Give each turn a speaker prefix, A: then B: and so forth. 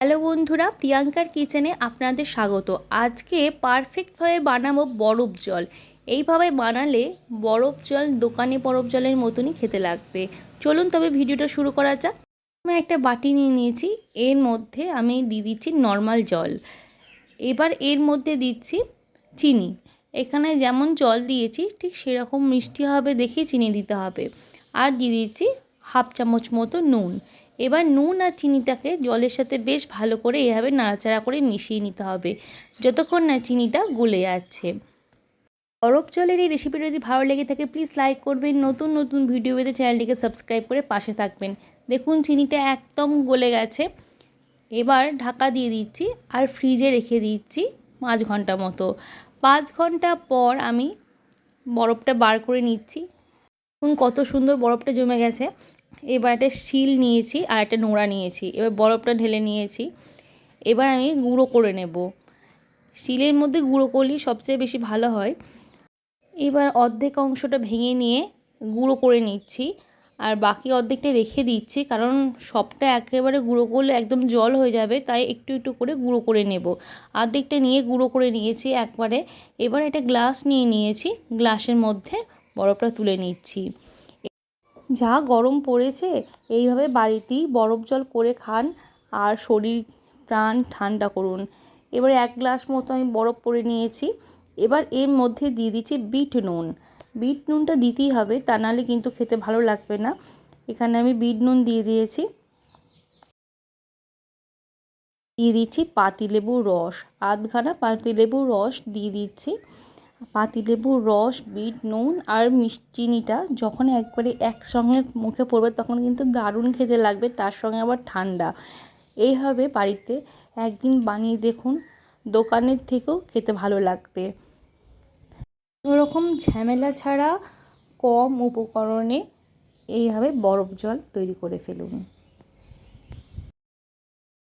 A: Hello বন্ধুরা, প্রিয়াঙ্কার কিচেনে আপনাদের স্বাগত। আজকে পারফেক্টভাবে বানাবো বরফ জল। এইভাবে বানালে বরফ জল দোকানে বরফ জলের মতনই খেতে লাগবে। চলুন তবে ভিডিওটা শুরু করা যাক। আমি একটা বাটি নিয়ে নিয়েছি, এর মধ্যে আমি দিয়ে দিচ্ছি নর্মাল জল। এবার এর মধ্যে দিচ্ছি চিনি। এখানে যেমন জল দিয়েছি, ঠিক সেরকম মিষ্টি হবে দেখে চিনি দিতে হবে। আর দিয়ে দিচ্ছি হাফ চামচ মতো নুন। এবার নুন আর চিনিটাকে জলের সাথে বেশ ভালো করে এভাবে নাড়াচাড়া করে মিশিয়ে নিতে হবে, যতক্ষণ না চিনিটা গলে যাচ্ছে। বরফ জলের এই রেসিপিটা যদি ভালো লেগে থাকে প্লিজ লাইক করবেন। নতুন নতুন ভিডিও পেতে চ্যানেলটিকে সাবস্ক্রাইব করে পাশে থাকবেন। দেখুন, চিনিটা একদম গলে গেছে। এবার ঢাকা দিয়ে দিচ্ছি আর ফ্রিজে রেখে দিচ্ছি পাঁচ ঘণ্টা মতো। পাঁচ ঘণ্টা পর আমি বরফটা বার করে নিচ্ছি। দেখুন, কত সুন্দর বরফটা জমে গেছে। এবার একটা শিল নিয়েছি আর একটা নোড়া নিয়েছি। এবার বরফটা ঢেলে নিয়েছি। এবার আমি গুঁড়ো করে নেব। শিলের মধ্যে গুঁড়ো করলেই সবচেয়ে বেশি ভালো হয়। এবার অর্ধেক অংশটা ভেঙে নিয়ে গুঁড়ো করে নিচ্ছি। আর বাকি অর্ধেকটা রেখে দিচ্ছি কারণ সবটা একেবারে গুঁড়ো করলে একদম জল হয়ে যাবে, তাই একটু একটু করে গুঁড়ো করে নেব। অর্ধেকটা নিয়ে গুঁড়ো করে নিয়েছি একবারে। এবার একটা গ্লাস নিয়ে নিয়েছি। গ্লাসের মধ্যে বরফটা তুলে নিচ্ছি। যা গরম পড়েছে, এইভাবে বাড়িতেই বরফ জল করে খান আর শরীর, প্রাণ ঠান্ডা করুন। এবারে এক গ্লাস মতো আমি বরফ পরে নিয়েছি। এবার এর মধ্যে দিয়ে দিচ্ছি বিট নুন। বিট নুনটা দিতেই হবে, তা নাহলে কিন্তু খেতে ভালো লাগবে না। এখানে আমি বিট নুন দিয়ে দিয়েছি। দিয়ে দিচ্ছি পাতিলেবুর রস। আধখানা পাতিলেবুর রস দিয়ে দিচ্ছি। পাতিলেবুর রস, বিট, নুন আর চিনিটা যখন একবারে একসঙ্গে মুখে পড়বে তখন কিন্তু দারুণ খেতে লাগবে, তার সঙ্গে আবার ঠান্ডা। এইভাবে বাড়িতে একদিন বানিয়ে দেখুন, দোকানের থেকেও খেতে ভালো লাগবে। কোনোরকম ঝামেলা ছাড়া কম উপকরণে এইভাবে বরফ জল তৈরি করে ফেলুন।